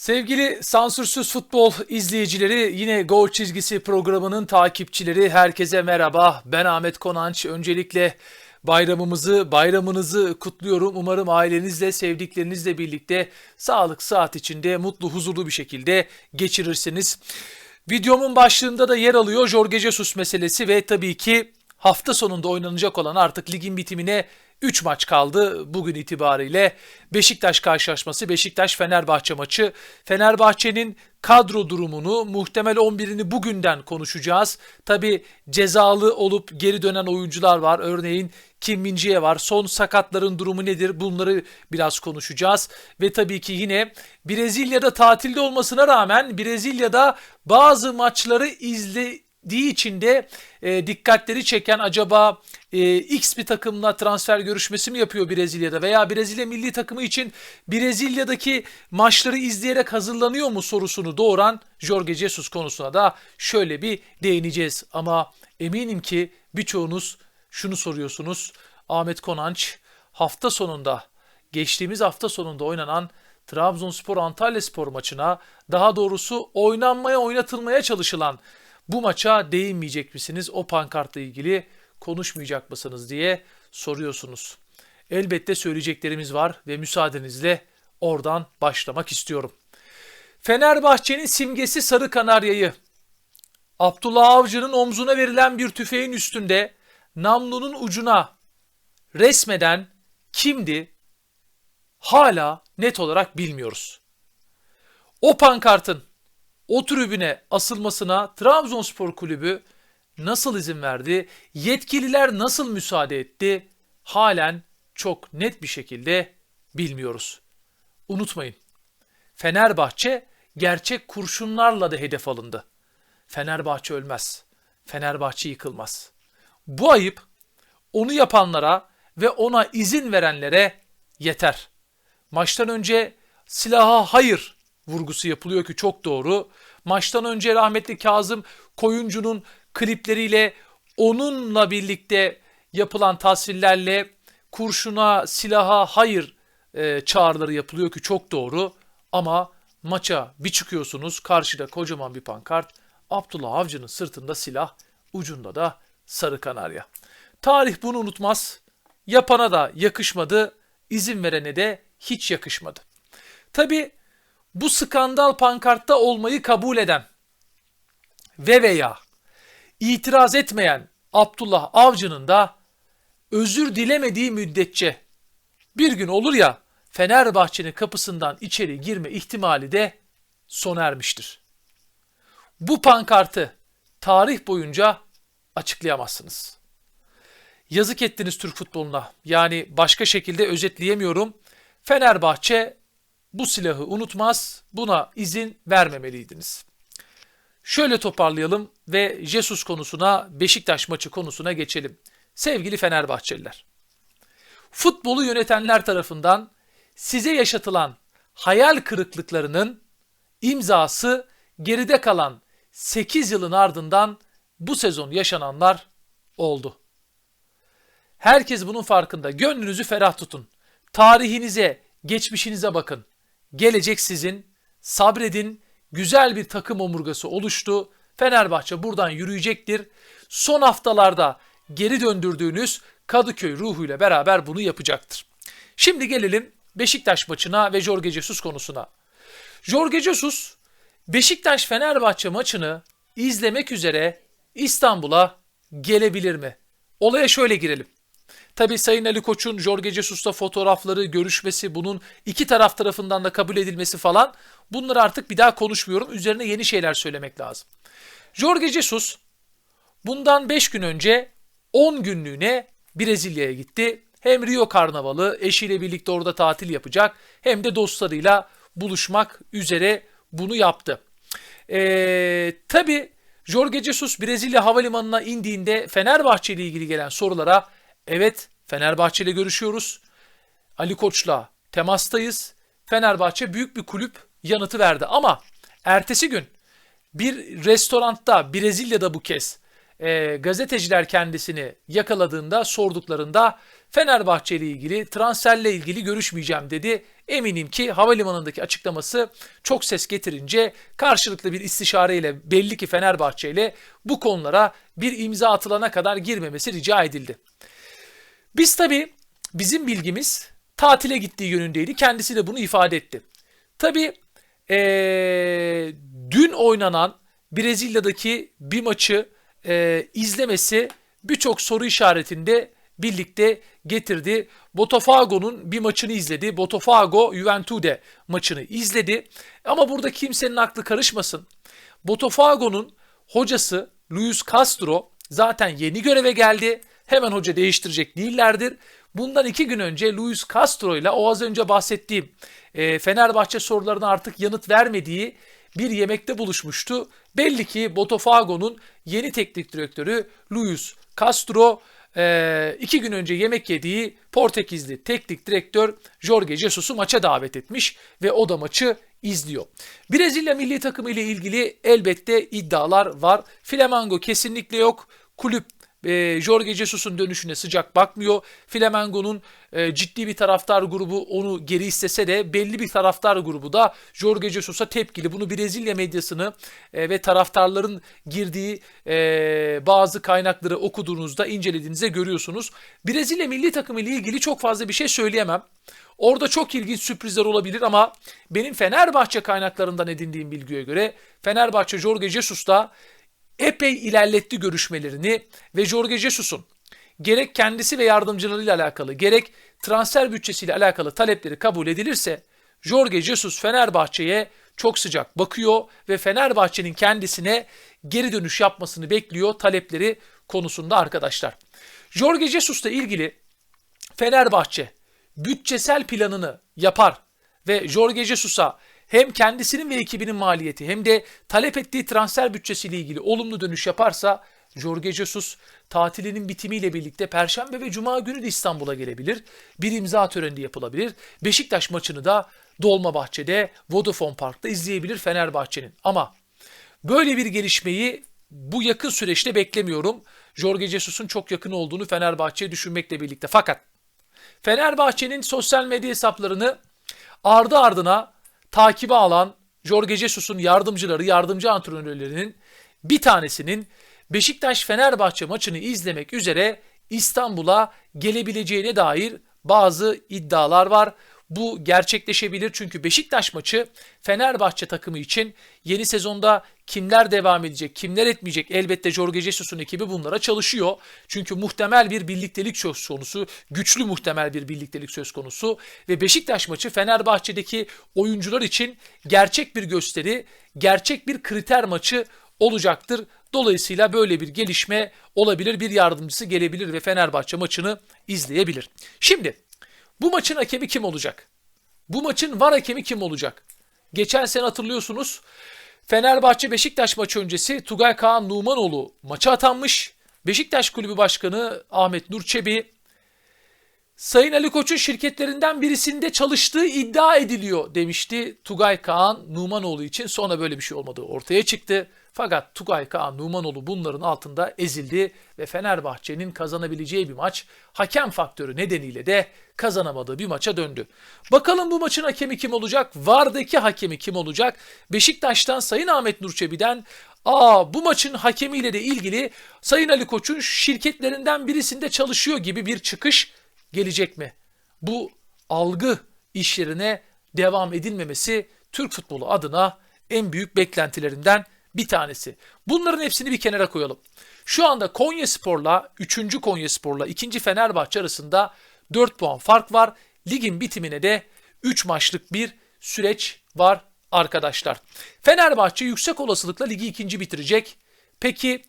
Sevgili sansürsüz futbol izleyicileri, yine Gol Çizgisi programının takipçileri herkese merhaba. Ben Ahmet Konanç. Öncelikle bayramımızı, bayramınızı kutluyorum. Umarım ailenizle, sevdiklerinizle birlikte sağlık, saat içinde mutlu, huzurlu bir şekilde geçirirsiniz. Videomun başlığında da yer alıyor Jorge Jesus meselesi ve tabii ki hafta sonunda oynanacak olan artık ligin bitimine 3 maç kaldı bugün itibariyle. Beşiktaş karşılaşması, Beşiktaş-Fenerbahçe maçı. Fenerbahçe'nin kadro durumunu, muhtemel 11'ini bugünden konuşacağız. Tabi cezalı olup geri dönen oyuncular var. Örneğin Kim Min-jae var. Son sakatların durumu nedir? Bunları biraz konuşacağız. Ve tabii ki yine Brezilya'da tatilde olmasına rağmen Brezilya'da bazı maçları izle diği için de e, dikkatleri çeken acaba e, X bir takımla transfer görüşmesi mi yapıyor Brezilya'da veya Brezilya milli takımı için Brezilya'daki maçları izleyerek hazırlanıyor mu sorusunu doğuran Jorge Jesus konusuna da şöyle bir değineceğiz. Ama eminim ki birçoğunuz şunu soruyorsunuz. Ahmet Konanç hafta sonunda geçtiğimiz hafta sonunda oynanan Trabzonspor Antalya Spor maçına daha doğrusu oynanmaya oynatılmaya çalışılan bu maça değinmeyecek misiniz? O pankartla ilgili konuşmayacak mısınız diye soruyorsunuz. Elbette söyleyeceklerimiz var ve müsaadenizle oradan başlamak istiyorum. Fenerbahçe'nin simgesi sarı kanaryayı Abdullah Avcı'nın omzuna verilen bir tüfeğin üstünde namlunun ucuna resmeden kimdi? Hala net olarak bilmiyoruz. O pankartın o tribüne asılmasına Trabzonspor Kulübü nasıl izin verdi? Yetkililer nasıl müsaade etti? Halen çok net bir şekilde bilmiyoruz. Unutmayın. Fenerbahçe gerçek kurşunlarla da hedef alındı. Fenerbahçe ölmez. Fenerbahçe yıkılmaz. Bu ayıp onu yapanlara ve ona izin verenlere yeter. Maçtan önce silaha hayır vurgusu yapılıyor ki çok doğru. Maçtan önce rahmetli Kazım Koyuncu'nun klipleriyle onunla birlikte yapılan tasvirlerle kurşuna, silaha hayır e, çağrıları yapılıyor ki çok doğru. Ama maça bir çıkıyorsunuz karşıda kocaman bir pankart. Abdullah Avcı'nın sırtında silah, ucunda da sarı kanarya. Tarih bunu unutmaz. Yapana da yakışmadı, izin verene de hiç yakışmadı. Tabi bu skandal pankartta olmayı kabul eden ve veya itiraz etmeyen Abdullah Avcı'nın da özür dilemediği müddetçe bir gün olur ya Fenerbahçe'nin kapısından içeri girme ihtimali de sona ermiştir. Bu pankartı tarih boyunca açıklayamazsınız. Yazık ettiniz Türk futboluna. Yani başka şekilde özetleyemiyorum. Fenerbahçe bu silahı unutmaz, buna izin vermemeliydiniz. Şöyle toparlayalım ve Jesus konusuna, Beşiktaş maçı konusuna geçelim. Sevgili Fenerbahçeliler. Futbolu yönetenler tarafından size yaşatılan hayal kırıklıklarının imzası geride kalan 8 yılın ardından bu sezon yaşananlar oldu. Herkes bunun farkında. Gönlünüzü ferah tutun. Tarihinize, geçmişinize bakın. Gelecek sizin. Sabredin. Güzel bir takım omurgası oluştu. Fenerbahçe buradan yürüyecektir. Son haftalarda geri döndürdüğünüz Kadıköy ruhuyla beraber bunu yapacaktır. Şimdi gelelim Beşiktaş maçına ve Jorge Jesus konusuna. Jorge Jesus Beşiktaş Fenerbahçe maçını izlemek üzere İstanbul'a gelebilir mi? Olaya şöyle girelim. Tabi Sayın Ali Koç'un Jorge Jesus'la fotoğrafları, görüşmesi, bunun iki taraf tarafından da kabul edilmesi falan bunları artık bir daha konuşmuyorum. Üzerine yeni şeyler söylemek lazım. Jorge Jesus bundan 5 gün önce 10 günlüğüne Brezilya'ya gitti. Hem Rio Karnavalı eşiyle birlikte orada tatil yapacak hem de dostlarıyla buluşmak üzere bunu yaptı. Ee, tabii Jorge Jesus Brezilya havalimanına indiğinde Fenerbahçe ile ilgili gelen sorulara Evet Fenerbahçe ile görüşüyoruz. Ali Koç'la temastayız. Fenerbahçe büyük bir kulüp yanıtı verdi ama ertesi gün bir restoranda Brezilya'da bu kez e, gazeteciler kendisini yakaladığında sorduklarında Fenerbahçe ile ilgili transferle ilgili görüşmeyeceğim dedi. Eminim ki havalimanındaki açıklaması çok ses getirince karşılıklı bir istişareyle belli ki Fenerbahçe ile bu konulara bir imza atılana kadar girmemesi rica edildi. Biz tabii bizim bilgimiz tatile gittiği yönündeydi. Kendisi de bunu ifade etti. Tabii ee, dün oynanan Brezilya'daki bir maçı e, izlemesi birçok soru işaretinde birlikte getirdi. Botafogo'nun bir maçını izledi. Botafogo Juventude maçını izledi. Ama burada kimsenin aklı karışmasın. Botafogo'nun hocası Luis Castro zaten yeni göreve geldi. Hemen hoca değiştirecek değillerdir. Bundan iki gün önce Luis Castro ile o az önce bahsettiğim e, Fenerbahçe sorularına artık yanıt vermediği bir yemekte buluşmuştu. Belli ki Botafogo'nun yeni teknik direktörü Luis Castro e, iki gün önce yemek yediği Portekizli teknik direktör Jorge Jesus'u maça davet etmiş ve o da maçı izliyor. Brezilya milli takımı ile ilgili elbette iddialar var. Flamengo kesinlikle yok. Kulüp e, Jorge Jesus'un dönüşüne sıcak bakmıyor. Flamengo'nun e, ciddi bir taraftar grubu onu geri istese de belli bir taraftar grubu da Jorge Jesus'a tepkili. Bunu Brezilya medyasını e, ve taraftarların girdiği e, bazı kaynakları okuduğunuzda, incelediğinizde görüyorsunuz. Brezilya milli takımı ile ilgili çok fazla bir şey söyleyemem. Orada çok ilginç sürprizler olabilir ama benim Fenerbahçe kaynaklarından edindiğim bilgiye göre Fenerbahçe Jorge Jesus'ta epey ilerletti görüşmelerini ve Jorge Jesus'un gerek kendisi ve yardımcılarıyla alakalı gerek transfer bütçesiyle alakalı talepleri kabul edilirse Jorge Jesus Fenerbahçe'ye çok sıcak bakıyor ve Fenerbahçe'nin kendisine geri dönüş yapmasını bekliyor talepleri konusunda arkadaşlar. Jorge Jesus'la ilgili Fenerbahçe bütçesel planını yapar ve Jorge Jesus'a hem kendisinin ve ekibinin maliyeti hem de talep ettiği transfer bütçesiyle ilgili olumlu dönüş yaparsa Jorge Jesus tatilinin bitimiyle birlikte Perşembe ve Cuma günü de İstanbul'a gelebilir. Bir imza töreni yapılabilir. Beşiktaş maçını da Dolmabahçe'de Vodafone Park'ta izleyebilir Fenerbahçe'nin. Ama böyle bir gelişmeyi bu yakın süreçte beklemiyorum. Jorge Jesus'un çok yakın olduğunu Fenerbahçe'ye düşünmekle birlikte. Fakat Fenerbahçe'nin sosyal medya hesaplarını ardı ardına takibe alan Jorge Jesus'un yardımcıları, yardımcı antrenörlerinin bir tanesinin Beşiktaş-Fenerbahçe maçını izlemek üzere İstanbul'a gelebileceğine dair bazı iddialar var. Bu gerçekleşebilir çünkü Beşiktaş maçı Fenerbahçe takımı için yeni sezonda kimler devam edecek, kimler etmeyecek elbette Jorge Jesus'un ekibi bunlara çalışıyor. Çünkü muhtemel bir birliktelik söz konusu, güçlü muhtemel bir birliktelik söz konusu ve Beşiktaş maçı Fenerbahçe'deki oyuncular için gerçek bir gösteri, gerçek bir kriter maçı olacaktır. Dolayısıyla böyle bir gelişme olabilir. Bir yardımcısı gelebilir ve Fenerbahçe maçını izleyebilir. Şimdi bu maçın hakemi kim olacak? Bu maçın var hakemi kim olacak? Geçen sene hatırlıyorsunuz Fenerbahçe Beşiktaş maçı öncesi Tugay Kaan Numanoğlu maça atanmış. Beşiktaş Kulübü Başkanı Ahmet Nurçebi Sayın Ali Koç'un şirketlerinden birisinde çalıştığı iddia ediliyor demişti Tugay Kaan Numanoğlu için. Sonra böyle bir şey olmadığı ortaya çıktı. Fakat Tugay Kaan Numanoğlu bunların altında ezildi ve Fenerbahçe'nin kazanabileceği bir maç hakem faktörü nedeniyle de kazanamadığı bir maça döndü. Bakalım bu maçın hakemi kim olacak? Vardaki hakemi kim olacak? Beşiktaş'tan Sayın Ahmet Nurçebi'den Aa bu maçın hakemiyle de ilgili Sayın Ali Koç'un şirketlerinden birisinde çalışıyor gibi bir çıkış gelecek mi? Bu algı işlerine devam edilmemesi Türk futbolu adına en büyük beklentilerinden bir tanesi. Bunların hepsini bir kenara koyalım. Şu anda Konya Spor'la 3. Konya Spor'la 2. Fenerbahçe arasında 4 puan fark var. Ligin bitimine de 3 maçlık bir süreç var arkadaşlar. Fenerbahçe yüksek olasılıkla ligi ikinci bitirecek. Peki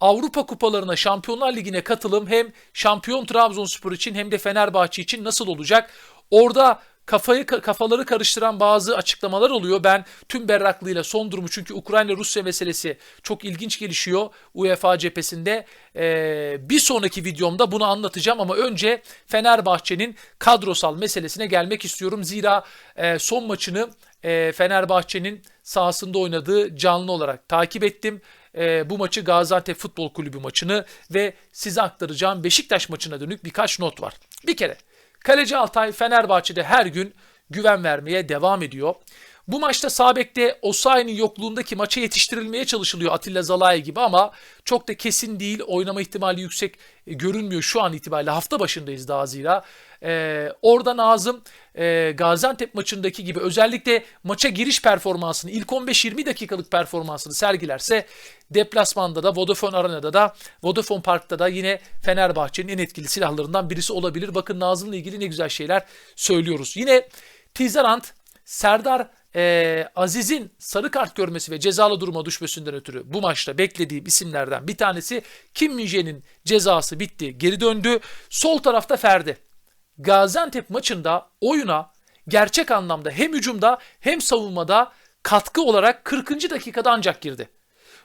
Avrupa kupalarına, Şampiyonlar Ligi'ne katılım hem şampiyon Trabzonspor için hem de Fenerbahçe için nasıl olacak? Orada kafayı kafaları karıştıran bazı açıklamalar oluyor. Ben tüm berraklığıyla son durumu çünkü Ukrayna-Rusya meselesi çok ilginç gelişiyor UEFA cephesinde. Ee, bir sonraki videomda bunu anlatacağım ama önce Fenerbahçe'nin kadrosal meselesine gelmek istiyorum. Zira e, son maçını e, Fenerbahçe'nin sahasında oynadığı canlı olarak takip ettim. Ee, bu maçı Gaziantep Futbol Kulübü maçını ve size aktaracağım Beşiktaş maçına dönük birkaç not var. Bir kere Kaleci Altay Fenerbahçe'de her gün güven vermeye devam ediyor. Bu maçta Sabek'te Osayi'nin yokluğundaki maça yetiştirilmeye çalışılıyor Atilla Zalai gibi ama çok da kesin değil. Oynama ihtimali yüksek e, görünmüyor şu an itibariyle. Hafta başındayız daha zira. Ee, orada Nazım e, Gaziantep maçındaki gibi özellikle maça giriş performansını ilk 15-20 dakikalık performansını sergilerse deplasmanda da Vodafone Arena'da da Vodafone Park'ta da yine Fenerbahçe'nin en etkili silahlarından birisi olabilir. Bakın Nazım'la ilgili ne güzel şeyler söylüyoruz. Yine Tizarant Serdar e, Aziz'in sarı kart görmesi ve cezalı duruma düşmesinden ötürü bu maçta beklediğim isimlerden bir tanesi Kim Min-jae'nin cezası bitti, geri döndü. Sol tarafta Ferdi. Gaziantep maçında oyuna gerçek anlamda hem hücumda hem savunmada katkı olarak 40. dakikada ancak girdi.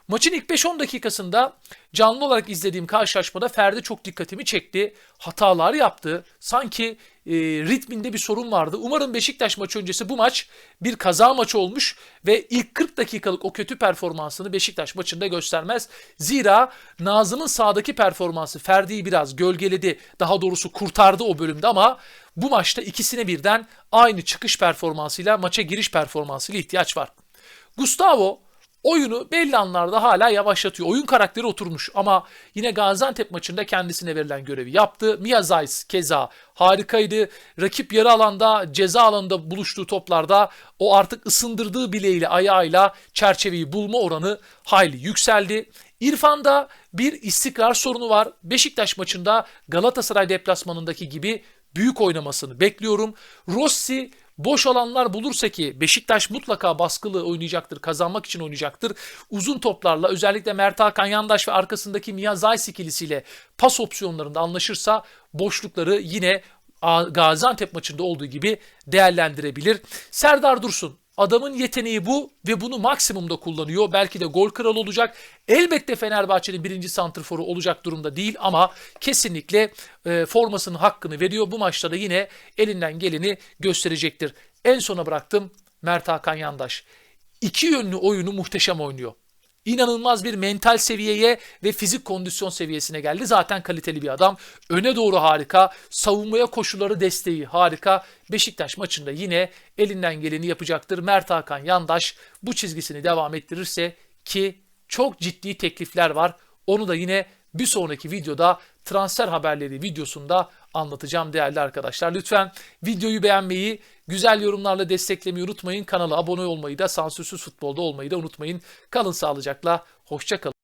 Maçın ilk 5-10 dakikasında canlı olarak izlediğim karşılaşmada Ferdi çok dikkatimi çekti. Hatalar yaptı. Sanki e, ritminde bir sorun vardı. Umarım Beşiktaş maçı öncesi bu maç bir kaza maçı olmuş ve ilk 40 dakikalık o kötü performansını Beşiktaş maçında göstermez. Zira Nazım'ın sahadaki performansı Ferdi'yi biraz gölgeledi. Daha doğrusu kurtardı o bölümde ama bu maçta ikisine birden aynı çıkış performansıyla maça giriş performansıyla ihtiyaç var. Gustavo oyunu belli anlarda hala yavaşlatıyor. Oyun karakteri oturmuş ama yine Gaziantep maçında kendisine verilen görevi yaptı. Miyazais keza harikaydı. Rakip yarı alanda ceza alanında buluştuğu toplarda o artık ısındırdığı bileğiyle ayağıyla çerçeveyi bulma oranı hayli yükseldi. İrfan'da bir istikrar sorunu var. Beşiktaş maçında Galatasaray deplasmanındaki gibi büyük oynamasını bekliyorum. Rossi Boş alanlar bulursa ki Beşiktaş mutlaka baskılı oynayacaktır, kazanmak için oynayacaktır. Uzun toplarla özellikle Mert Hakan Yandaş ve arkasındaki Mia Zayis ikilisiyle pas opsiyonlarında anlaşırsa boşlukları yine Gaziantep maçında olduğu gibi değerlendirebilir. Serdar Dursun Adamın yeteneği bu ve bunu maksimumda kullanıyor. Belki de gol kralı olacak. Elbette Fenerbahçe'nin birinci santrforu olacak durumda değil ama kesinlikle e, formasının hakkını veriyor. Bu maçta da yine elinden geleni gösterecektir. En sona bıraktım Mert Hakan Yandaş. İki yönlü oyunu muhteşem oynuyor inanılmaz bir mental seviyeye ve fizik kondisyon seviyesine geldi. Zaten kaliteli bir adam. Öne doğru harika. Savunmaya koşulları desteği harika. Beşiktaş maçında yine elinden geleni yapacaktır. Mert Hakan Yandaş bu çizgisini devam ettirirse ki çok ciddi teklifler var. Onu da yine bir sonraki videoda transfer haberleri videosunda anlatacağım değerli arkadaşlar. Lütfen videoyu beğenmeyi, güzel yorumlarla desteklemeyi unutmayın. Kanala abone olmayı da sansürsüz futbolda olmayı da unutmayın. Kalın sağlıcakla, hoşçakalın.